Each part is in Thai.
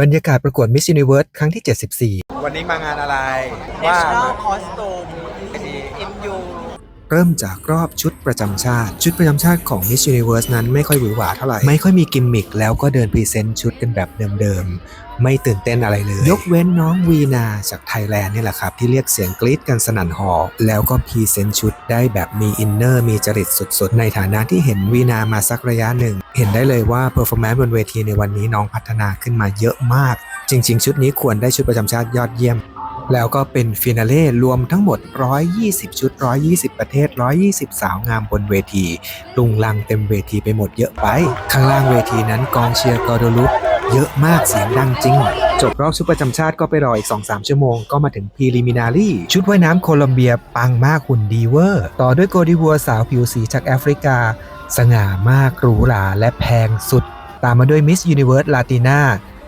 บรรยากาศประกวด Miss Universe ครั้งที่วันนี้มางานอะไร ว่า National Costume MU 74 เริ่มจากรอบชุดประจำชาติ ชุดประจำชาติของ Miss Universe นั้นไม่ค่อยหวือหวาเท่าไหร่ ไม่ค่อยมีกิมมิคแล้วก็เดินพรีเซนต์ชุดกันแบบเดิมๆ ไม่ตื่นเต้นอะไรเลย ยกเว้นน้องวีนาจากไทยแลนด์นี่แหละครับ ที่เรียกเสียงกรี๊ดกันสนั่นหอแล้วก็พรีเซนต์ชุดได้แบบมีอินเนอร์มีจริตสุดๆ ในฐานะที่เห็นวีนามาสักระยะหนึ่ง เห็นได้เลยว่าเพอร์ฟอร์แมนซ์บนเวทีในวันนี้น้องพัฒนาขึ้นมาเยอะมาก จริง ๆ ชุดนี้ควรได้ชุดประจำชาติยอดเยี่ยม แล้วก็เป็นฟินาเล่รวมทั้งหมด 120 ชุด 120 ประเทศ 120 สาวงามบนเวทีลุงลังเต็มเวทีไปหมดเยอะไป ข้างล่างเวทีนั้นกองเชียร์กอร์โดลุกเยอะมากเสียงดังจริง จบรอบชุดประจำชาติก็ไปรออีก 2-3 ชั่วโมงก็มาถึงพ r ลิมินารีชุดว่ายน้ำโคลัมเบียปังมากหุ่นดีเวอร์ ต่อด้วยโกดิวัวสาวผิวสีจากแอฟริกา สง่ามากหรูหราและแพงสุด ตามมาด้วยมิสยูนิเวิร์สลาตินา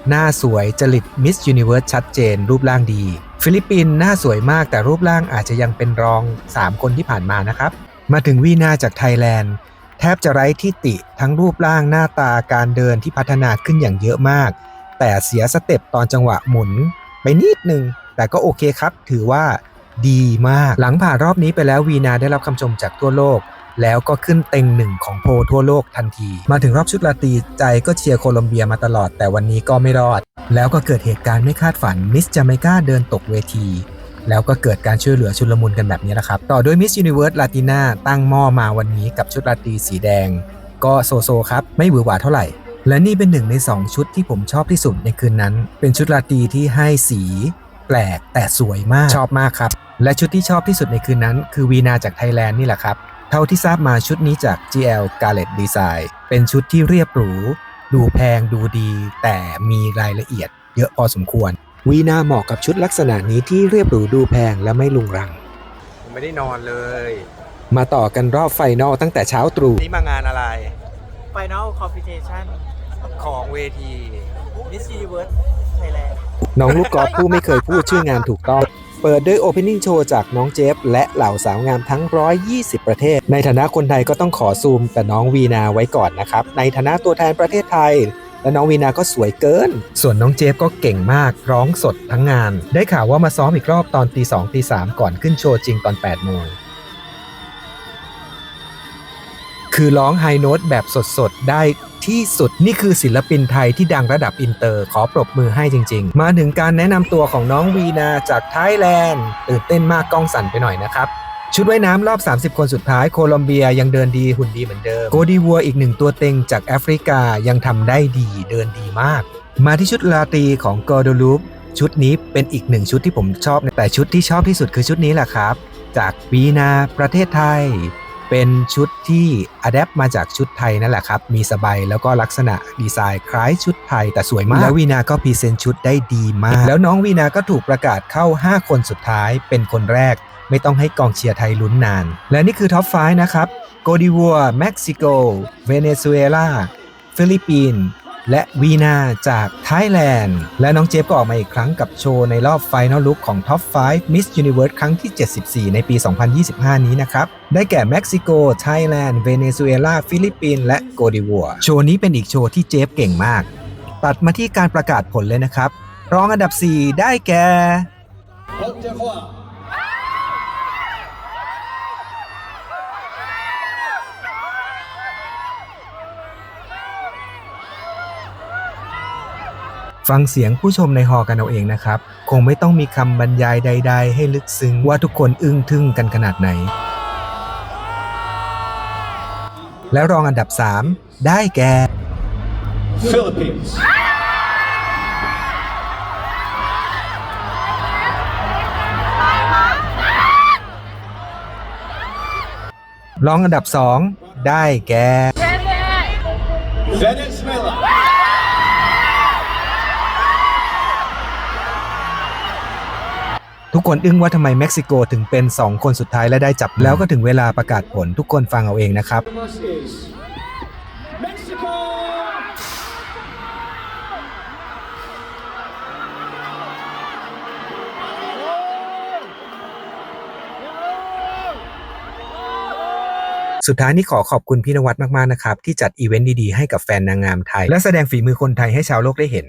หน้าสวยจริตมิสยูนิเวิร์สชัดเจนรูปร่างดี ฟิลิปปินส์หน้าสวยมากแต่รูปร่างอาจจะยังเป็นรอง 3 คนที่ผ่านมานะครับ มาถึงวีนาจากไทยแลนด์ แทบจะไร้ที่ติทั้งรูปร่างหน้าตาการเดินที่พัฒนาขึ้นอย่างเยอะมาก แต่เสียสเต็ปตอนจังหวะหมุน ไปนิดนึง แต่ก็โอเคครับ ถือว่าดีมาก หลังผ่านรอบนี้ไปแล้ววีนาได้รับคำชมจากทั่วโลก แล้วก็ขึ้นเต็งหนึ่งของโพลทั่วโลกทันที มาถึงรอบชุดลาตีใจก็เชียร์โคลอมเบียมาตลอด แต่วันนี้ก็ไม่รอด แล้วก็เกิดเหตุการณ์ไม่คาดฝันมิสจาเมกาเดินตกเวที แล้วก็เกิดการช่วยเหลือชุลมุนกันแบบนี้แหละครับ ต่อด้วยมิสยูนิเวิร์สลาตินาตั้งหม้อมาวันนี้กับชุดลาตรีสีแดง ก็โซโซครับ ไม่หวือหวาเท่าไหร่ และนี่เป็นหนึ่งใน 2 ชุดที่ผมชอบที่สุดในคืนนั้น เป็นชุดราตรีที่ให้สีแปลกแต่สวยมากชอบมากครับ และชุดที่ชอบที่สุดในคืนนั้น คือวีนาจากไทยแลนด์นี่แหละครับ เท่าที่ทราบมาชุดนี้จาก GL Garlet Design เป็นชุดที่เรียบหรู ดูแพงดูดี แต่มีรายละเอียดเยอะพอสมควร วีนาเหมาะกับชุดลักษณะนี้ที่เรียบหรูดูแพงและไม่ลุงรัง ผมไม่ได้นอนเลย มาต่อกันรอบไฟนอลตั้งแต่เช้าตรู่วันนี้มางานอะไร Final Competition ของเวที Miss Universe Thailand น้องลูกกอล์ฟผู้ไม่เคยพูดชื่องานถูกต้องเปิดด้วย Opening Show จากน้องเจฟ และเหล่าสาวงามทั้ง 120 ประเทศ ในฐานะคนไทยก็ต้องขอซูมแต่น้องวีนาไว้ก่อนนะครับ ในฐานะตัวแทนประเทศไทยและน้องวีนาก็สวยเกิน ส่วนน้องเจฟก็เก่งมาก ร้องสดทั้งงาน ได้ข่าวว่ามาซ้อมอีกรอบตอนตีสองตีสามก่อนขึ้นโชว์จริงตอน8โมง คือร้องไฮโน้ตแบบสดๆ ได้ ที่สุด นี่คือศิลปินไทยที่ดังระดับอินเตอร์ ขอปรบมือให้จริง ๆ มาถึงการแนะนำตัวของน้องวีนาจากไทยแลนด์ตื่นเต้นมากกล้องสั่นไปหน่อยนะครับชุดว่ายน้ำรอบ 30 คนสุดท้ายโคลอมเบียยังเดินดีหุ่นดีเหมือนเดิม โกดีวัวอีกหนึ่งตัวเต็งจากแอฟริกายังทำได้ดีเดินดีมาก มาที่ชุดลาตีของกอร์โดลูปชุดนี้เป็นอีกหนึ่งชุดที่ผมชอบ แต่ชุดที่ชอบที่สุดคือชุดนี้แหละครับ จากวีนาประเทศไทย เป็นชุดที่อัดแอปมาจากชุดไทยนั่นแหละครับ มีสบายแล้วก็ลักษณะดีไซน์คล้ายชุดไทยแต่สวยมาก แล้ววีนาก็พรีเซนต์ชุดได้ดีมาก แล้วน้องวีนาก็ถูกประกาศเข้า 5 คนสุดท้ายเป็นคนแรก ไม่ต้องให้กองเชียร์ไทยลุ้นนาน และนี่คือท็อป5นะครับโกดิวัวเม็กซิโก เวเนซุเอลาฟิลิปปินส์ และวีนาจากไทยแลนด์ และน้องเจฟก็ออกมาอีกครั้งกับโชว์ในรอบไฟนอลลุกของ Top 5 Miss Universe ครั้งที่ 74 ในปี 2025 นี้นะครับ ได้แก่เม็กซิโก ไทยแลนด์ เวเนซุเอลา ฟิลิปปินส์และโกดิวัว โชว์นี้เป็นอีกโชว์ที่เจฟเก่งมาก ตัดมาที่การประกาศผลเลยนะครับ รองอันดับ 4 ได้แก่ ฟังเสียงผู้ชมในฮอกันเอาเองนะครับ คงไม่ต้องมีคำบรรยายใด ๆ ให้ลึกซึ้งว่าทุกคนอึ้งทึ่งกันขนาดไหน และรองอันดับ 3 ได้แก่ Philippines. รองอันดับ 2 ได้แก่ Venezuela. ทุกคนอึ้งว่าทำไมเม็กซิโกถึงเป็น 2 คนสุดท้ายและได้จับแล้วก็ถึงเวลาประกาศผลทุกคนฟังเอาเองนะครับ Us is Mexico. สุดท้ายนี้ขอขอบคุณพี่นวัดมาก ๆ นะครับ ที่จัดอีเวนต์ดี ๆ ให้กับแฟนนางงามไทย และแสดงฝีมือคนไทยให้ชาวโลกได้เห็น